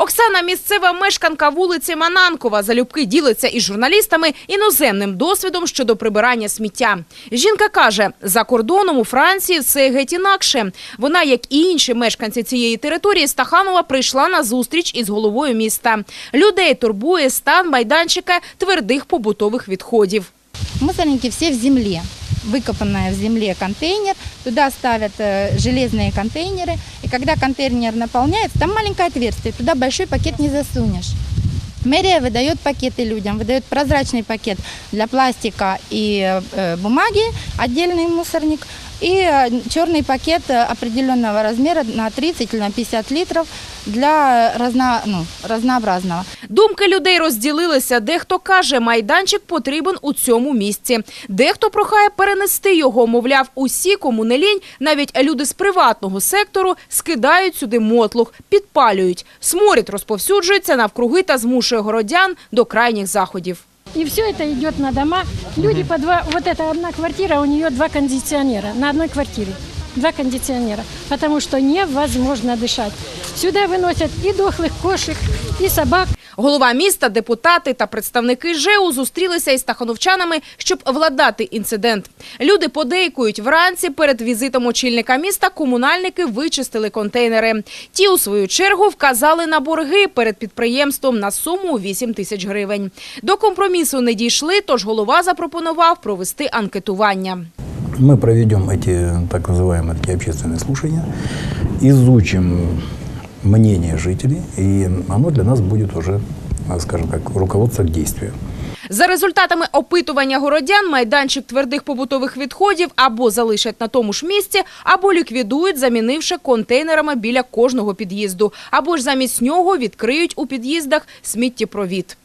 Оксана, місцева мешканка вулиці Мананкова, залюбки ділиться із журналістами іноземним досвідом щодо прибирання сміття. Жінка каже, за кордоном у Франції все геть інакше. Вона, як і інші мешканці цієї території, Стаханова прийшла на зустріч із головою міста. Людей турбує стан майданчика твердих побутових відходів. Мусорники все в земле Выкопанная в земле контейнер, туда ставят э, железные контейнеры, и когда контейнер наполняется, там маленькое отверстие, туда большой пакет не засунешь. Мэрия выдает пакеты людям, выдает прозрачный пакет для пластика и э, бумаги, отдельный мусорник, и э, черный пакет э, определенного размера на 30 или на 50 литров для разно, ну, разнообразного. Думки людей розділилися. Дехто каже, майданчик потрібен у цьому місці. Дехто прохає перенести його. Мовляв, усі, кому не лінь, навіть люди з приватного сектору скидають сюди мотлух, підпалюють. Сморід розповсюджується навкруги та змушує городян до крайніх заходів. И все это идет на дома. Люди по два, вот эта одна квартира, у нее два кондиционера на одной квартире. Два кондиционера, потому что невозможно дышать. Сюда выносят и дохлых кошек, и собак. Голова міста, депутати та представники ЖЕУ зустрілися із стахановчанами, щоб владати інцидент. Люди подейкують вранці перед візитом очільника міста комунальники вичистили контейнери. Ті, у свою чергу, вказали на борги перед підприємством на суму у 8 тисяч гривень. До компромісу не дійшли, тож голова запропонував провести анкетування. Мы проведем эти так называемые такие общественные слушания, изучим мнение жителей, и оно для нас будет уже, скажем так, руководство к действию. За результатами опитування городян, майданчик твердих побутових відходів або залишать на тому ж місці, або ліквідують, замінивши контейнерами біля кожного під'їзду, або ж замість нього відкриють у під'їздах сміттєпровід.